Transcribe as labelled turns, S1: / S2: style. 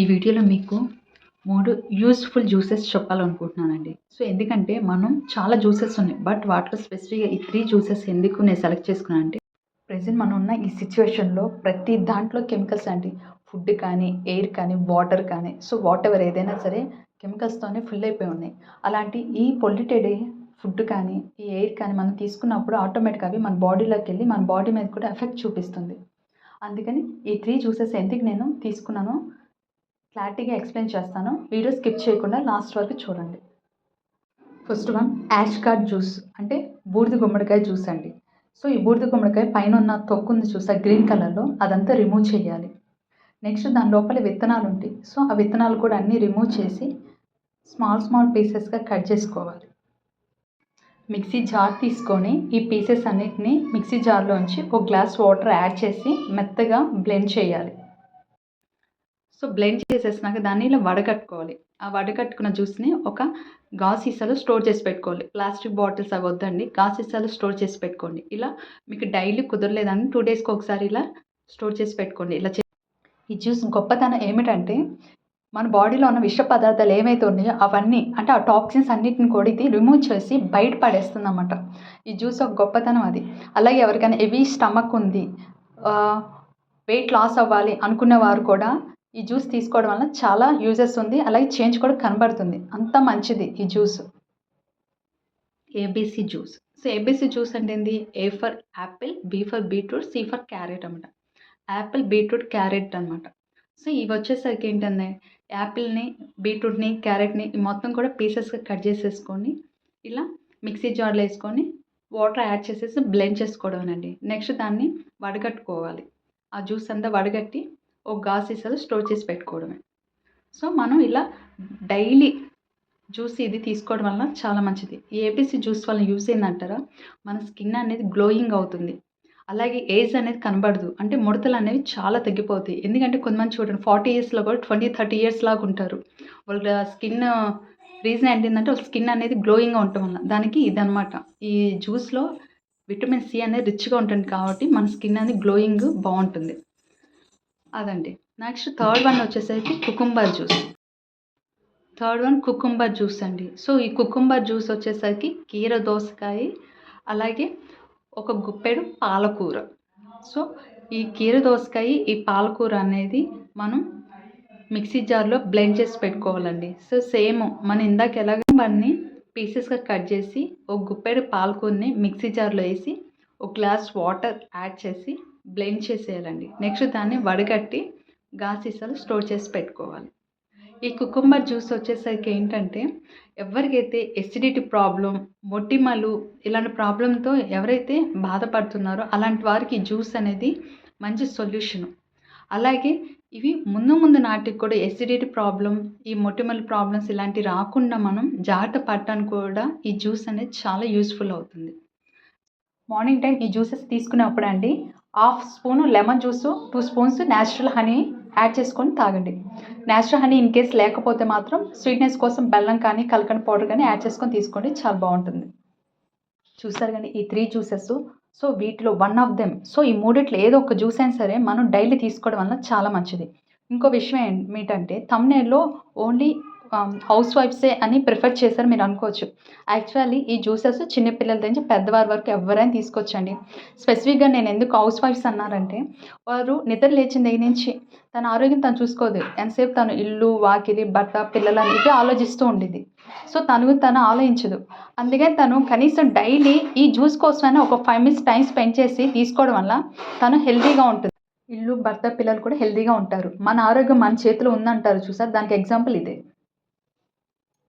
S1: ఈ వీడియోలో మీకు మూడు యూస్ఫుల్ జ్యూసెస్ చెప్పాలనుకుంటున్నానండి. సో ఎందుకంటే మనం చాలా జ్యూసెస్ ఉన్నాయి. బట్ వాటిలో స్పెసిఫిక్గా ఈ త్రీ జ్యూసెస్ ఎందుకు నేను సెలెక్ట్ చేసుకున్నాను అంటే ప్రజెంట్ మనం ఉన్న ఈ సిచ్యువేషన్లో ప్రతి దాంట్లో కెమికల్స్ అండి. ఫుడ్ కానీ ఎయిర్ కానీ వాటర్ కానీ సో వాట్ ఎవర్ ఏదైనా సరే కెమికల్స్తోనే ఫుల్ అయిపోయి ఉన్నాయి. అలాంటి ఈ పొల్యూటెడ్ ఫుడ్ కానీ ఈ ఎయిర్ కానీ మనం తీసుకున్నప్పుడు ఆటోమేటిక్గా అవి మన బాడీలోకి వెళ్ళి మన బాడీ మీద కూడా ఎఫెక్ట్ చూపిస్తుంది. అందుకని ఈ త్రీ జ్యూసెస్ ఎందుకు నేను తీసుకున్నానో క్లారిటీగా ఎక్స్ప్లెయిన్ చేస్తాను. వీడియో స్కిప్ చేయకుండా లాస్ట్ వరకు చూడండి. First one ash gourd juice అంటే బూడిద గుమ్మడికాయ జ్యూస్ అండి. సో ఈ బూడిద గుమ్మడికాయ పైన ఉన్న తొక్కు ఉంది చూసా గ్రీన్ కలర్లో అదంతా రిమూవ్ చేయాలి. నెక్స్ట్ దాని లోపల విత్తనాలు ఉంటాయి. సో ఆ విత్తనాలు కూడా అన్నీ రిమూవ్ చేసి స్మాల్ స్మాల్ పీసెస్గా కట్ చేసుకోవాలి. మిక్సీ జార్ తీసుకొని ఈ పీసెస్ అన్నిటిని మిక్సీ జార్లోంచి ఒక గ్లాస్ వాటర్ యాడ్ చేసి మెత్తగా బ్లెండ్ చేయాలి. సో బ్లెండ్ చేసేసినాక దాన్ని ఇలా వడగట్టుకోవాలి ఆ వడగట్టుకున్న జ్యూస్ని ఒక గాజు సీసాలో స్టోర్ చేసి పెట్టుకోవాలి. ప్లాస్టిక్ బాటిల్స్ అవి వద్దండి. గాజు సీసాలో స్టోర్ చేసి పెట్టుకోండి. ఇలా మీకు డైలీ కుదరలేదని టూ డేస్కి ఒకసారి ఇలా స్టోర్ చేసి పెట్టుకోండి. ఇలా ఈ జ్యూస్ గొప్పతనం ఏమిటంటే మన బాడీలో ఉన్న విష పదార్థాలు ఏమైతే ఉన్నాయో అవన్నీ అంటే ఆ టాక్సిన్స్ అన్నిటిని కూడా ఇది రిమూవ్ చేసి బయట పడేస్తుంది అన్నమాట ఈ జ్యూస్ ఒక గొప్పతనం అది. అలాగే ఎవరికైనా హెవీ స్టమక్ ఉంది వెయిట్ లాస్ అవ్వాలి అనుకున్న వారు కూడా ఈ జ్యూస్ తీసుకోవడం వల్ల చాలా యూజెస్ ఉంది. అలాగే చేంజ్ కూడా కనబడుతుంది. అంత మంచిది ఈ juice. ABC juice. So ABC juice అంటే ఏంది? A for apple B for beetroot C for carrot అనమాట యాపిల్ బీట్రూట్ క్యారెట్ అనమాట సో ఇవి వచ్చేసరికి ఏంటంటే యాపిల్ని బీట్రూట్ని క్యారెట్ని మొత్తం కూడా పీసెస్గా కట్ చేసేసుకొని ఇలా మిక్సీ జార్లో వేసుకొని వాటర్ యాడ్ చేసేసి బ్లెండ్ చేసుకోవడం అండి నెక్స్ట్ దాన్ని వడగట్టుకోవాలి. ఆ జ్యూస్ అంతా వడగట్టి ఒక గాజు సీసాలు స్టోర్ చేసి పెట్టుకోవడమే. సో మనం ఇలా డైలీ జ్యూస్ ఇది తీసుకోవడం వల్ల చాలా మంచిది. ఈ ఏపీసీ జ్యూస్ వల్ల యూస్ ఏంటంటారా మన స్కిన్ అనేది గ్లోయింగ్ అవుతుంది. అలాగే ఏజ్ అనేది కనబడదు. అంటే ముడతలు అనేవి చాలా తగ్గిపోతాయి. ఎందుకంటే కొంతమంది చూడండి ఫార్టీ ఇయర్స్లో కూడా ట్వంటీ థర్టీ ఇయర్స్ లాగా ఉంటారు. వాళ్ళ స్కిన్ రీజన్ ఏంటంటే వాళ్ళ స్కిన్ అనేది గ్లోయింగ్గా ఉండటం వల్ల. దానికి ఇదనమాట ఈ జ్యూస్లో విటమిన్ సి అనేది రిచ్గా ఉంటుంది కాబట్టి మన స్కిన్ అనేది గ్లోయింగ్ బాగుంటుంది. అదండి. నెక్స్ట్ థర్డ్ వన్ వచ్చేసరికి cucumber juice third one cucumber juice అండి. సో ఈ కుకుంబర్ జ్యూస్ వచ్చేసరికి కీర దోసకాయ అలాగే ఒక గుప్పెడు పాలకూర. సో ఈ కీర దోసకాయ ఈ పాలకూర అనేది మనం మిక్సీ జార్లో బ్లెండ్ చేసి పెట్టుకోవాలండి. సో సేమ్ మన ఇందాక ఎలాగ వాటిని పీసెస్గా కట్ చేసి ఒక గుప్పెడు పాలకూరని మిక్సీ జార్లో వేసి ఒక గ్లాస్ వాటర్ యాడ్ చేసి బ్లెండ్ చేసేయాలండి. నెక్స్ట్ దాన్ని వడగట్టి గాసీసాలు స్టోర్ చేసి పెట్టుకోవాలి. ఈ కుకుంబర్ జ్యూస్ వచ్చేసరికి ఏంటంటే ఎవరికైతే ఎసిడిటీ ప్రాబ్లం మొటిమలు ఇలాంటి ప్రాబ్లంతో ఎవరైతే బాధపడుతున్నారో అలాంటి వారికి జ్యూస్ అనేది మంచి సొల్యూషను అలాగే ఇవి ముందు ముందు నాటికి కూడా ఎసిడిటీ ప్రాబ్లం ఈ మొటిమల ప్రాబ్లమ్స్ ఇలాంటివి రాకుండా మనం జాగ్రత్త పడటానికి కూడా ఈ జ్యూస్ అనేది చాలా యూస్ఫుల్ అవుతుంది. మార్నింగ్ టైం ఈ జ్యూసెస్ తీసుకున్నప్పుడు అండి half spoon lemon juice two spoons natural honey add చేసుకొని తాగండి. న్యాచురల్ హనీ ఇన్ కేస్ లేకపోతే మాత్రం స్వీట్నెస్ కోసం బెల్లం కానీ కలకండ పౌడర్ కానీ యాడ్ చేసుకొని తీసుకోండి చాలా బాగుంటుంది. చూసారు కానీ ఈ త్రీ జ్యూసెస్. సో వీటిలో వన్ ఆఫ్ దెమ్ సో ఈ మూడిట్లో ఏదో ఒక జ్యూస్ అయినా సరే మనం డైలీ తీసుకోవడం వల్ల చాలా మంచిది. ఇంకో విషయం ఏమిటంటే తమ్నేల్లో ఓన్లీ హౌస్ వైఫ్సే um, అని ప్రిఫర్ చేశారు మీరు అనుకోవచ్చు. యాక్చువల్లీ ఈ జ్యూసెస్ చిన్నపిల్లల నుంచి పెద్దవారి వరకు ఎవరైనా తీసుకోవచ్చండి. స్పెసిఫిక్గా నేను ఎందుకు హౌస్ వైఫ్స్ అన్నారంటే వారు నిద్ర లేచిన దగ్గర నుంచి తన ఆరోగ్యం తను చూసుకోదు. ఎంతసేపు తను ఇల్లు వాకిలి భర్త పిల్లలని ఇవి ఆలోచిస్తూ ఉండేది సో తను తను ఆలోచించదు. అందుకని తను కనీసం డైలీ ఈ జ్యూస్ కోసమైనా ఒక ఫైవ్ మినిట్స్ టైం స్పెండ్ చేసి తీసుకోవడం వల్ల తను హెల్తీగా ఉంటుంది. ఇల్లు భర్త పిల్లలు కూడా హెల్తీగా ఉంటారు. మన ఆరోగ్యం మన చేతిలో ఉందంటారు చూసారు? దానికి ఎగ్జాంపుల్ ఇదే.